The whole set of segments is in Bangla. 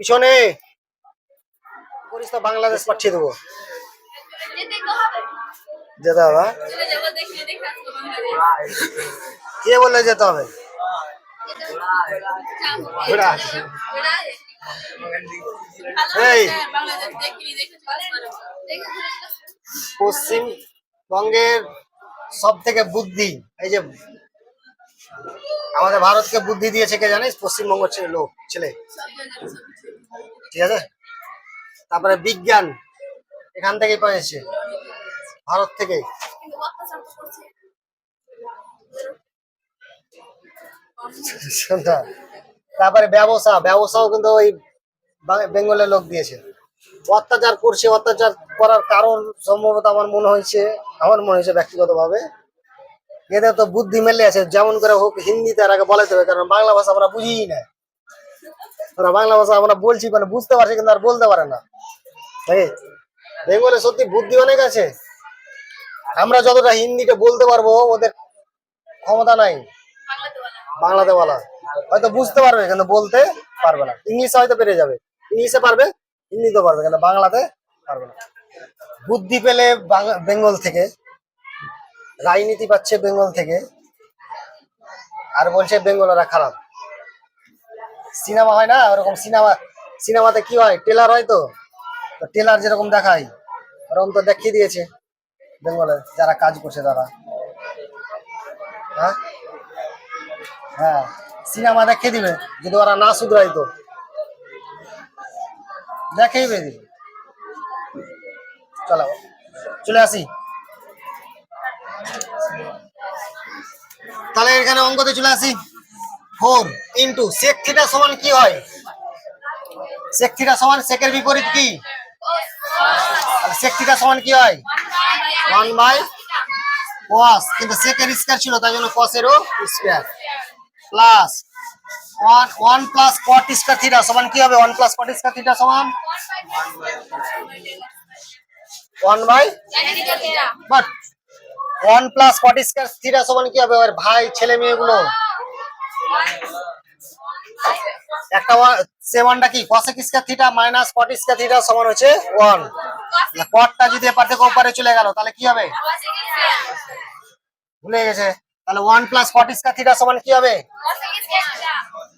পিছনে। বাংলাদেশ পাঠিয়ে দেবো। যেতে হবে। কে বললে যেতে হবে। পশ্চিমবঙ্গের সব থেকে বুদ্ধি, এই যে আমাদের ভারতকে বুদ্ধি দিয়েছে কে জানিস? পশ্চিমবঙ্গ ছেলে, লোক, ছেলে সব জায়গায় সব কিছু। ঠিক আছে? তারপরে বিজ্ঞান, এখান থেকেই পেয়েছে ভারত থেকে। তারপরে ব্যবসা, ব্যবসাও কিন্তু ওই বেঙ্গলের লোক দিয়েছে। অত্যাচার করছে, অত্যাচার করার কারণ সম্ভবত আমার মনে হয়েছে, আমার মনে হয়েছে ব্যক্তিগতভাবে। এদের তো বুদ্ধি মেলে আছে, যেমন করে হোক হিন্দিতে আর আগে বলাতে হবে, কারণ বাংলা ভাষা আমরা বুঝিই না। ওরা বাংলা ভাষা আমরা বলছি মানে বুঝতে পারছি, কিন্তু আর বলতে পারে না। তাই? বেঙ্গলে সত্যি বুদ্ধি অনেক আছে। আমরা যতটা হিন্দিটা বলতে পারব, ওদের ক্ষমতা নাই। বাংলাতে বলা। হয়তো বুঝতে পারবে, কিন্তু বলতে পারবে না। ইংলিশে হয়তো পেরে যাবে। ইংলিশে পারবে হিন্দিতে পারবে, কিন্তু বাংলাতে পারবে না। বুদ্ধি পেলে বেঙ্গল থেকে, রাজনীতি পাচ্ছে বেঙ্গল থেকে, আর বলছে বেঙ্গলরা খারাপ। সিনেমা হয় না, ওরকম সিনেমা, সিনেমাতে কি হয় টেলার হয় তো। টেলার যেরকম দেখায় ওরকম তো দেখিয়ে দিয়েছে বেঙ্গলে, যারা কাজ করছে তারা। হ্যাঁ? হ্যাঁ সিনেমা দেখিয়ে দিবে, যদি ওরা না শুধরাই তো। দেখেই দিবে। চলো, চলে আসি। তাহলে এখানে অঙ্কতে চলে আসি। ফোর ইন্টু সেক থিটা সমান কি হয়? সেক থিটা সমান সেকের বিপরীত কি? সেক থিটা সমান কি হয়? ওয়ান বাই কস কিন্তু সেকের স্কয়ার ছিল, তাই জন্য কসেরও square plus one one plus cot square theta সমান কি হবে? One plus cot square theta সমান? One by but one plus cot square theta সমান কি হবে? ওর ভাই, ছেলে মেয়েগুলো। একটা সেভেনটা কি? Cosec square theta minus cot square theta সমান হচ্ছে ওয়ান কটটা যদি এপার থেকে ওপারে চলে গেল, তাহলে কি হবে? ভুলে গেছে। তাহলে one plus cot square theta সমান কি হবে?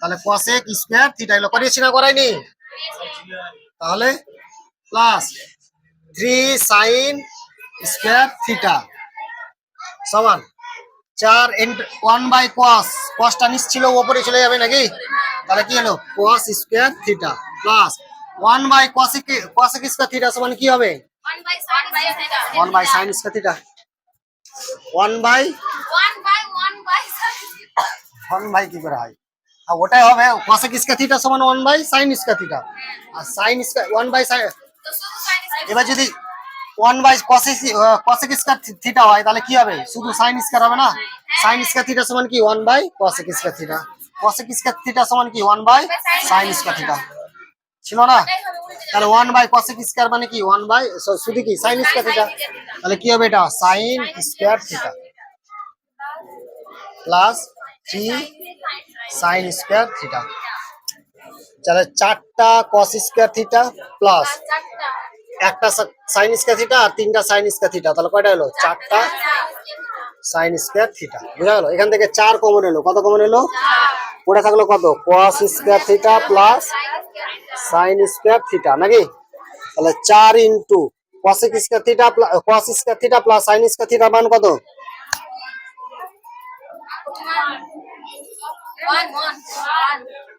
তাহলে কসেক স্কয়ার থিটা এগুলো করিয়েছি না করাইনি তাহলে plus three sine square theta সমান। চার ওয়ান বাই কস কসটা নিচ্ছিল ওপরে চলে যাবে নাকি? তাহলে কি হলো? Cos square theta plus one by cosec cosec square theta সমান কি হবে? One by sine square theta one by one by কি করে হয়? আর ওটাই হবে কসেক স্কয়ার থিটা সমান one by sine square theta R sine square one by sine এবার যদি one by cosec square theta হয়, তাহলে কি হবে? শুধু সাইন স্কয়ার হবে না? সাইন স্কয়ার থিটা সমান কি? One by cosec square theta cosec square theta সমান কি? One by sine square theta ছিল না? তাহলে ওয়ান বাই কসেক স্কয়ার মানে কি? ওয়ান বাই শুধু কি? সাইন স্কয়ার থিটা তাহলে কি হবে এটা? Sine square theta plus three sine square theta তাহলে চারটা কস স্কয়ার থিটা প্লাস একটা সাইন স্কয়ার থিটা আর তিনটা সাইন স্কয়ার থিটা তাহলে কয়টা হলো চারটা সাইন স্কয়ার থিটা বুঝা গেল? এখান থেকে চার কমন এলো। কত কমন এলো? পড়ে থাকল কত? Cos square theta plus sine square theta নাকি? তাহলে চার into cosec square theta cos square theta plus sine square theta মান কত?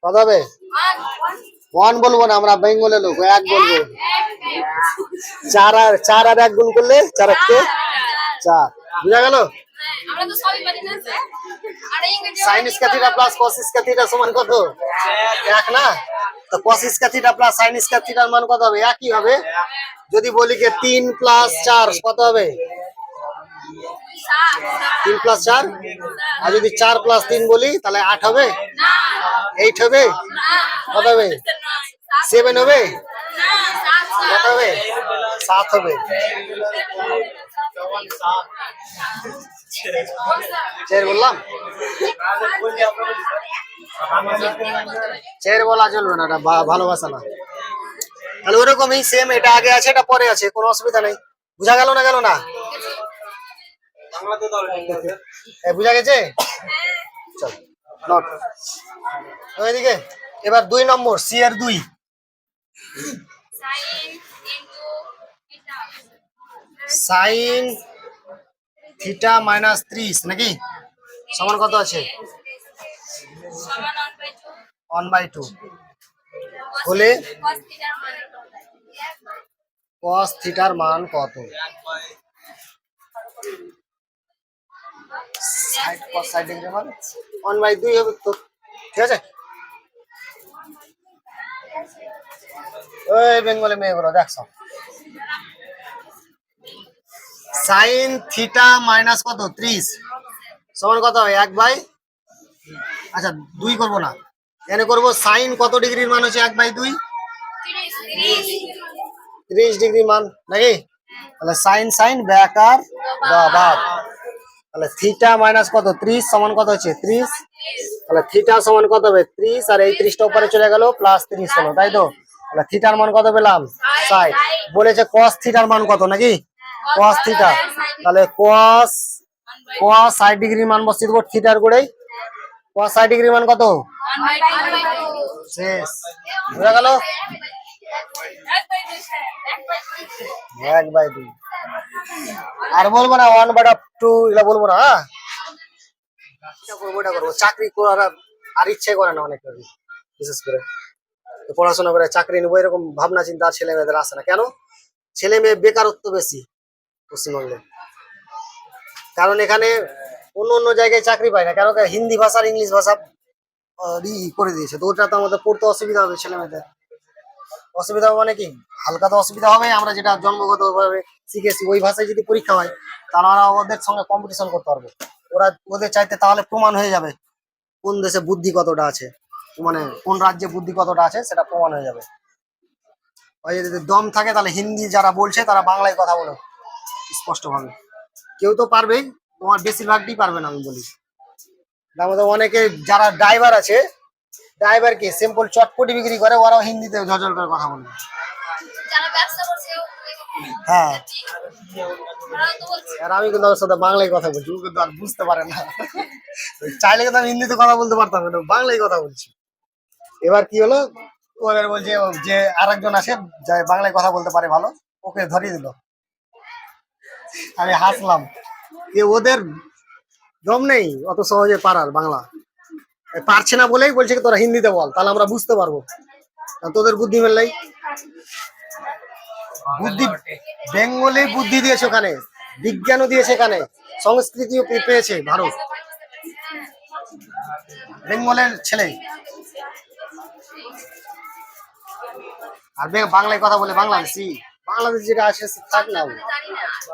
কত হবে? ওয়ান বলব না আমরা বেঙ্গলে লোক এক বলব। চার আর চার আর এক গুণ করলে চার এককে চার বুঝা গেল? Sine square theta plus cos square theta সমান কত? এক না? তো cos square theta plus sine square থিটার মান কত হবে? একই হবে। যদি বলি যে তিন প্লাস চার কত হবে? তিন প্লাস চার? আর যদি চার প্লাস তিন বলি তাহলে আট হবে? এইট হবে? কত হবে? সেভেন হবে? কত হবে সাত হবে। চের বললাম? চের বলা চলবে না এটা ভালোবাসা না। তাহলে ওরকমই সেম এটা আগে আছে এটা পরে আছে কোনো অসুবিধা নেই। বুঝা গেল না গেল না? এ, বুঝা গেছে? চল নট ওইদিকে এবার দুই নম্বর সি এর দুই। সাইন থিটা মাইনাস ত্রিশ নাকি? সমান কত আছে? সমান 1 by 2 ওয়ান বাই টু। হলে কস থিটার মান কত? ওয়ান বাই দুই হবে তো। ঠিক আছে? ওই বেঙ্গলি মেয়েগুলো, দেখছ? সাইন থিটা মাইনাস কত? ত্রিশ। সমান কত হবে এক বাই? আচ্ছা দুই করব না। এখানে করব সাইন কত ডিগ্রির মান হচ্ছে এক বাই দুই? 30 ত্রিশ ডিগ্রি মান। নাকি? তাহলে সাইন সাইন ব্যাক আর ভাব তাহলে থিটা মাইনাস কত? ত্রিশ। সমান কত হচ্ছে? ত্রিশ। তাহলে থিটা সমান কত হবে? ত্রিশ। আর এই ত্রিশটা উপরে চলে গেল, প্লাস ত্রিশ হলো, তাই তো? তাহলে থিটার মান কত পেলাম? সাইড বলেছে কস থিটার মান কত, নাকি? কস থিটা তাহলে কস কস ষাট ডিগ্রি মান বসিয়ে দেবো থিটার করেই। কস ষাট ডিগ্রি মান কত? 1/2 শেষ। বুঝা গেল? এক বাই দুই আর বলব না ওয়ান বাই টু এগুলো বলব না হ্যাঁ? এটা করব এটা করব। চাকরি করার আর- আর ইচ্ছে করে না অনেক বিশেষ করে। পড়াশোনা করে চাকরি নেব এরকম ভাবনা চিন্তা আর ছেলে মেয়েদের আসে না। কেন? ছেলে মেয়ে বেকারত্ব বেশি। পশ্চিমবঙ্গে। কারণ এখানে অন্য অন্য জায়গায় চাকরি পায় না কারণ হিন্দি ভাষা আর ইংলিশ ভাষা ই করে দিয়েছে। তো ওটা তো আমাদের পড়তে অসুবিধা হবে ছেলে মেয়েদের অসুবিধা হবে মানে কি? হালকা তো অসুবিধা হবে, আমরা যেটা জন্মগত ভাবে শিখেছি, ওই ভাষায় যদি পরীক্ষা হয়, তাহলে আমরা ওদের সঙ্গে কম্পিটিশন করতে পারব। ওরা ওদের চাইতে তাহলে প্রমাণ হয়ে যাবে, কোন দেশে বুদ্ধি কতটা আছে মানে কোন রাজ্যে বুদ্ধি কতটা আছে, সেটা প্রমাণ হয়ে যাবে। যদি দম থাকে, তাহলে হিন্দি যারা বলছে, তারা বাংলায় কথা বলো। স্পষ্ট ভাবে কেউ তো পারবেই তোমার বেশিরভাগটি পারবে না আমি বলি। তার মধ্যে অনেকে যারা ড্রাইভার আছে ড্রাইভারকে সিম্পল চটপটি বিক্রি করে ওরাও হিন্দিতে ঝরঝর করে কথা বলবে হ্যাঁ। আর আমি কিন্তু ওর সাথে বাংলায় কথা বলছি ও কিন্তু আর বুঝতে পারে না। চাইলে কিন্তু আমি হিন্দিতে কথা বলতে পারতাম কিন্তু বাংলায় কথা বলছি। এবার কি হলো? ও এবার বলছে যে আরেকজন যে বাংলায় কথা বলতে পারে ভালো ওকে ধরিয়ে দিল। আমি হাসলাম। যে ওদের দম নেই অত সহজে পারার বাংলা। পারছে না বলেই বলছে তোরা হিন্দিতে বল, তাহলে আমরা বুঝতে পারব। তোদের বুদ্ধি মেললেই বুদ্ধি, বেঙ্গলি বুদ্ধি দিয়েছে ওখানে, বিজ্ঞানও দিয়েছে এখানে, সংস্কৃতিও পেয়েছে ভারত। বেঙ্গলের ছেলে। আর বাংলায় কথা বলে বাংলাদেশি। বাংলাদেশ যেটা সে থাক না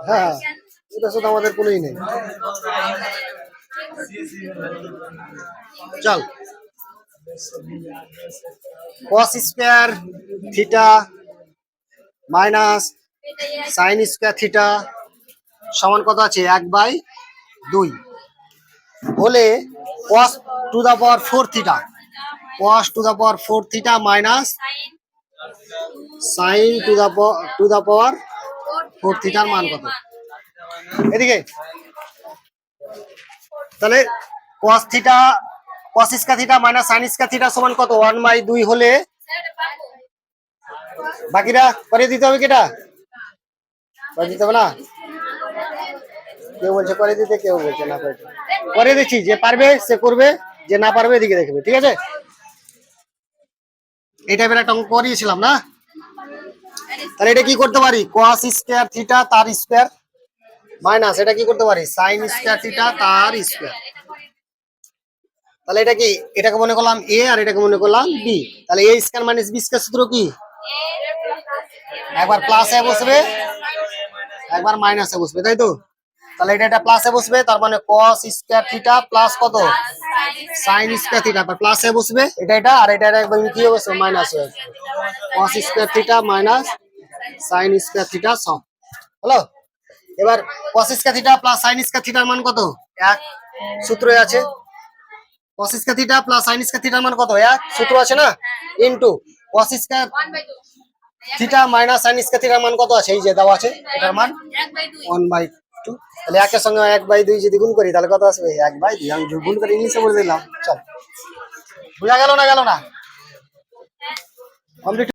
হ্যাঁ এটা শুধু আমাদের কোনোই নেই। চল। Cos square theta minus sine square theta সমান কত আছে? এক বাই দুই। হলে cos to the power four theta cos to the power four theta minus sine to the to the power four থিটার মান কত? এদিকে। তাহলে cos theta cos square theta minus sine square theta সমান কত? ওয়ান বাই দুই হলে বাকিটা করে দিতে হবে কেটা? করে দিতে হবে না? কেউ বলছে করে দিতে, কেউ বলছে না করে করে দিচ্ছি, যে পারবে সে করবে, যে না পারবে এদিকে দেখবে ঠিক আছে? এই টাইপের একটা করিয়েছিলাম না? তাহলে এটা কি করতে পারি? cos স্কোয়ার থিটা তার স্কোয়ার মাইনাস এটা কি করতে পারি? সাইন স্কোয়ার থিটা তার স্কোয়ার তাহলে এটা কি? এটাকে মনে করলাম এ আর এটাকে মনে করলাম বি তাহলে এ স্কোয়ার বি স্কোয়ার সূত্র কি? একবার প্লাসে বসবে, একবার মাইনাসে বসবে, তাই তো? তাহলে এটা এটা প্লাসে বসবে, তার মানে cos স্কয়ার থিটা প্লাস কত? sin স্কয়ার থিটা তার প্লাসে বসবে, এটা এটা, আর এটা এটা একবার কি হবে মাইনাস যাবে। cos square theta minus sin square theta সব হলো? এবার cos square theta plus sin square থিটার মান কত? এক। সূত্রে আছে। cos square theta plus sin square থিটার মান কত? এক। সূত্র আছে না? Into cos square theta minus sin square মান কত আছে? এই যে দেওয়া আছে, এটার মান। ওয়ান বাই টু তাহলে একের সঙ্গে এক বাই দুই যদি গুণ করি, তাহলে কত আসবে? এক বাই দুই। আমি গুণ করে ইংলিশে বলে দিলাম। চল। বোঝা গেল না গেল না? কমপ্লিট